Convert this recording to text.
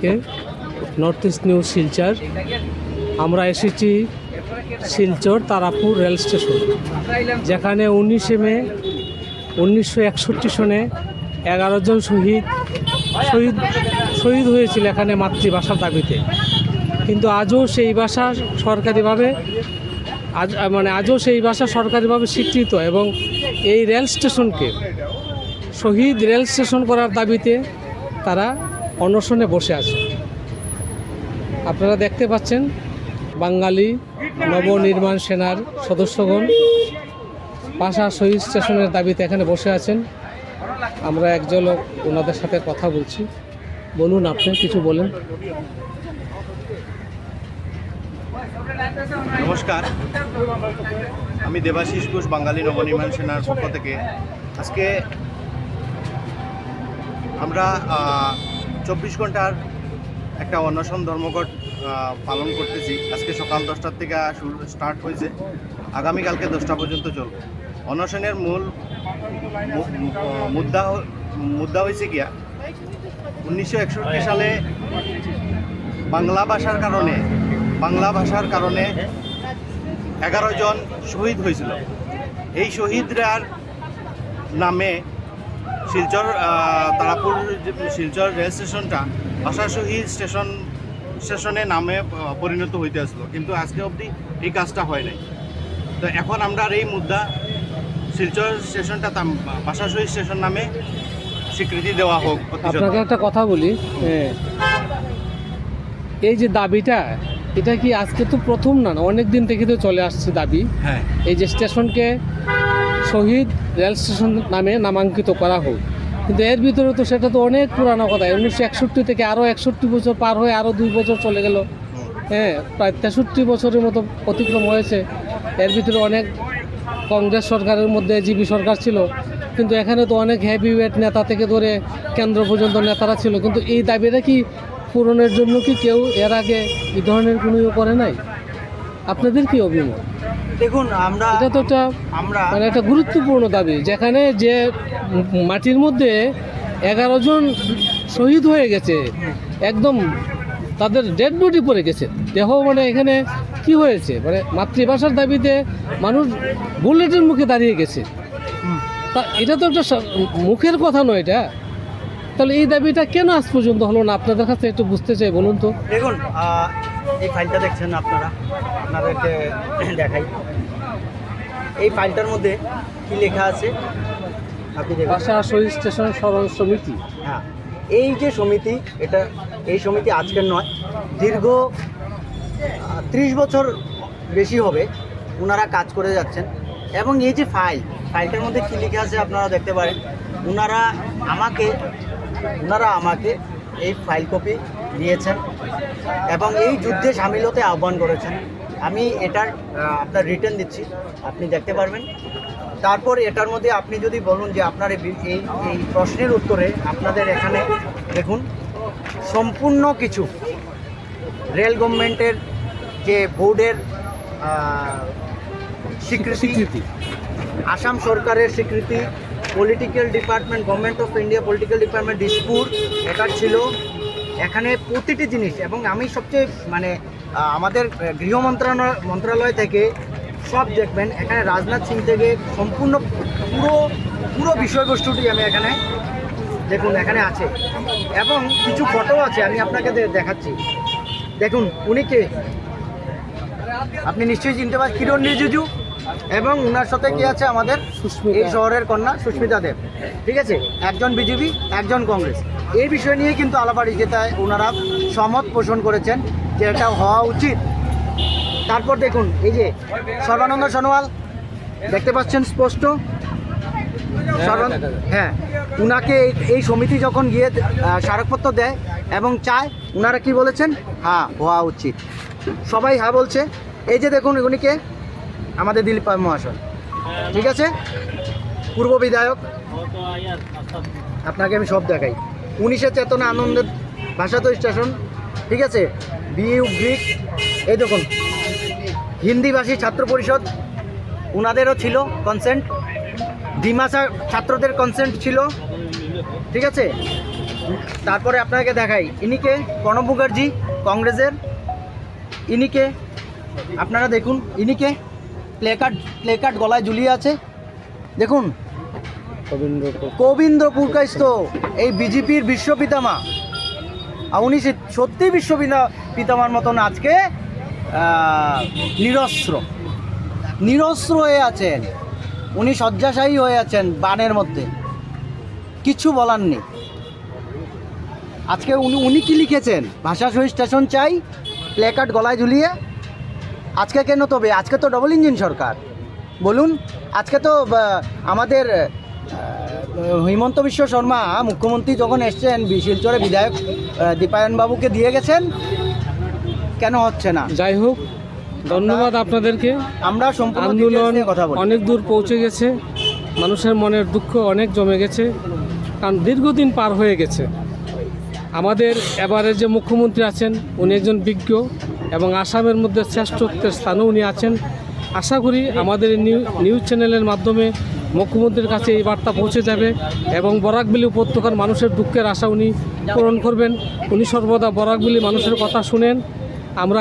সবাইকে north east news Silchar আমরা এসেছি শিলচর তারাপুর রেল স্টেশন, যেখানে উনিশে মে উনিশশো একষট্টি সনে এগারো জন শহীদ শহীদ শহীদ হয়েছিল এখানে মাতৃভাষার দাবিতে। কিন্তু আজও সেই ভাষা সরকারিভাবে, আজ মানে আজও সেই ভাষা সরকারিভাবে স্বীকৃত এবং এই রেল স্টেশনকে শহীদ রেল স্টেশন করার দাবিতে তারা অনশনে বসে আছে। আপনারা দেখতে পাচ্ছেন বাঙালি নবনির্মাণ সেনার সদস্যগণ। পাশা শহীদ স্টেশনের দাবিতে এখানে বসে আছেন। আমরা একজন ওনাদের সাথে কথা বলছি। বলুন, আপনি কিছু বলেন। নমস্কার। আমি দেবাশিস ঘোষ, বাঙালি নবনির্মাণ সেনার পক্ষ থেকে। আজকে, আমরা চব্বিশ ঘণ্টার একটা অন্বেষণ ধর্মঘট পালন করতেছি। আজকে সকাল দশটার থেকে শুরু স্টার্ট হয়েছে। আগামীকালকে দশটা পর্যন্ত চলবে। অনশনের মূল মুদ্রা মুদ্রা হয়েছে গিয়া উনিশশো একষট্টি সালে বাংলা ভাষার কারণে, বাংলা ভাষার কারণে এগারো জন শহীদ হয়েছিল। এই শহীদরার নামে শিলচর তারাপুর যে শিলচর রেল স্টেশনটা শহীদ স্টেশন স্টেশনে নামে পরিণত হইতে আসলো। কিন্তু আজকে অবধি এই কাজটা হয় নাই। তো এখন আমরা এই মুদ্রা শিলচর স্টেশনটা ভাষা স্টেশন নামে স্বীকৃতি দেওয়া হোক আপনাকে একটা কথা বলি এই যে দাবিটা এটা কি আজকে তো প্রথম না? অনেক দিন থেকে তো চলে আসছে দাবি। হ্যাঁ। এই যে স্টেশনকে শহীদ রেল স্টেশন নামে নামাঙ্কিত করা হোক। কিন্তু এর ভিতরে তো সেটা তো অনেক পুরানো কথা। উনিশশো একষট্টি থেকে আরও একষট্টি বছর পার হয়ে আরও দুই বছর চলে গেল। হ্যাঁ প্রায় তেষট্টি বছরের মতো অতিক্রম হয়েছে। এর ভিতরে অনেক কংগ্রেস সরকারের মধ্যে জিবি সরকার ছিল। কিন্তু এখানে তো অনেক হেভি ওয়েট নেতা থেকে ধরে কেন্দ্র পর্যন্ত নেতারা ছিল। কিন্তু এই দাবিটা কি পূরণের জন্য কি কেউ এর আগে এই ধরনের কোনো ইয়ে করে নাই? আপনাদের কি অভিমত? দেখুন আমরা এটা তো একটা আমরা মানে একটা গুরুত্বপূর্ণ দাবি যেখানে যে মাটির মধ্যে এগারো জন শহীদ হয়ে গেছে একদম তাদের ডেড বডি পড়ে গেছে। দেহ মানে এখানে কি হয়েছে? মানে মাতৃভাষার দাবিতে মানুষ বুলেটের মুখে দাঁড়িয়ে গেছে। তা এটা তো একটা মুখের কথা নয় এটা। তাহলে এই দাবিটা কেন আজ পর্যন্ত হলো না? আপনাদের কাছে একটু বুঝতে চাই বলুন তো। দেখুন এই ফাইলটা দেখছেন আপনারা? আপনাদেরকে দেখাই। এই ফাইলটার মধ্যে কি লেখা আছে? আপনি দেখুন। ভাষা শহীদ স্টেশন স্মরণ সমিতি। হ্যাঁ এই যে সমিতি এটা এই সমিতি আজকের নয় দীর্ঘ ত্রিশ বছর বেশি হবে ওনারা কাজ করে যাচ্ছেন। এবং এই যে ফাইল ফাইলটার মধ্যে কী লিখে আছে আপনারা দেখতে পারেন। ওনারা আমাকে ওনারা আমাকে এই ফাইল কপি দিয়েছেন এবং এই যুদ্ধে সামিল হতে আহ্বান করেছেন। আমি এটার আপনার রিটার্ন দিচ্ছি। আপনি দেখতে পারবেন। তারপর এটার মধ্যে আপনি যদি বলুন যে আপনার এই এই প্রশ্নের উত্তরে আপনাদের এখানে দেখুন সম্পূর্ণ কিছু রেল গভর্নমেন্টের যে বোর্ডের স্বীকৃতি। আসাম সরকারের স্বীকৃতি political department government of India political department Dispur এটা ছিল। এখানে প্রতিটি জিনিস এবং আমি সবচেয়ে মানে আমাদের গৃহ মন্ত্রণালয় মন্ত্রণালয় থেকে সব দেখবেন, এখানে রাজনাথ সিং থেকে সম্পূর্ণ পুরো পুরো বিষয়বস্তুটি আমি এখানে দেখুন, এখানে আছে। এবং কিছু ফটো আছে, আমি আপনাকে দেখাচ্ছি। দেখুন, উনি কে? আপনি নিশ্চয়ই চিনতে পারেন কিরণ রিজিজু এবং ওনার সাথে কি আছে আমাদের। এই শহরের কন্যা সুস্মিতা দেব। ঠিক আছে? একজন বিজেপি একজন কংগ্রেস। এই বিষয় নিয়ে কিন্তু আলাপাড়ি যেটায় ওনারা সমত পোষণ করেছেন যে এটা হওয়া উচিত। তারপর দেখুন এই যে সর্বানন্দ সোনোয়াল দেখতে পাচ্ছেন স্পষ্ট। হ্যাঁ উনাকে এই- এই সমিতি যখন গিয়ে স্মারকপত্র দেয় এবং চায় উনারা কি বলেছেন? হ্যাঁ হওয়া উচিত। সবাই হ্যাঁ বলছে। এই যে দেখুন উনিকে আমাদের দিলীপ পাল মহাশয়। ঠিক আছে? পূর্ব বিধায়ক। আপনাকে আমি সব দেখাই। উনিশের চেতনা আনন্দের ভাষাত স্টেশন। ঠিক আছে? বিইউ গ্রিক। এই দেখুন, হিন্দিভাষী ছাত্র পরিষদ। ওনাদেরও ছিল কনসেন্ট ডিমাসা ছাত্রদের কনসেন্ট ছিল। ঠিক আছে? তারপরে আপনাকে দেখাই ইনিকে প্রণব মুখার্জি, কংগ্রেসের। ইনিকে আপনারা দেখুন ইনিকে প্লে কার্ড প্লে কার্ড গলায় ঝুলিয়ে আছে। দেখুন। গোবিন্দ পুরকাইস্ত এই বিজেপির বিশ্বপিতামা। আর উনি সে- সত্যি বিশ্বপিতা পিতামার মতন আজকে নিরস্ত্র। নিরস্ত্র হয়ে আছেন। উনি শয্যাশায়ী হয়ে আছেন বানের মধ্যে। কিছু বলার নেই। আজকে উনি উনি কি লিখেছেন? ভাষা স্টেশন চাই প্লেকার্ড গলায় ঝুলিয়ে। আজকে কেন তবে? আজকে তো ডবল ইঞ্জিন সরকার। বলুন আজকে তো আমাদের হিমন্ত বিশ্ব শর্মা মুখ্যমন্ত্রী যখন এসছেন শিলচরে বিধায়ক দীপায়নবাবুকে দিয়ে গেছেন কেন হচ্ছে না? যাই হোক ধন্যবাদ আপনাদেরকে। আমরা আন্দোলন কথা বলি। অনেক দূর পৌঁছে গেছে। মানুষের মনের দুঃখ অনেক জমে গেছে কারণ দীর্ঘদিন পার হয়ে গেছে। আমাদের এবারে যে মুখ্যমন্ত্রী আছেন উনি একজন বিজ্ঞ। এবং আসামের মধ্যে শ্রেষ্ঠত্বের স্থানেও উনি আছেন। আশা করি আমাদের নিউ নিউজ চ্যানেলের মাধ্যমে মুখ্যমন্ত্রীর কাছে এই বার্তা পৌঁছে যাবে এবং বরাকবিলি উপত্যকার মানুষের দুঃখের আশা উনি পূরণ করবেন। উনি সর্বদা বরাকবিলি মানুষের কথা শুনেন। আমরা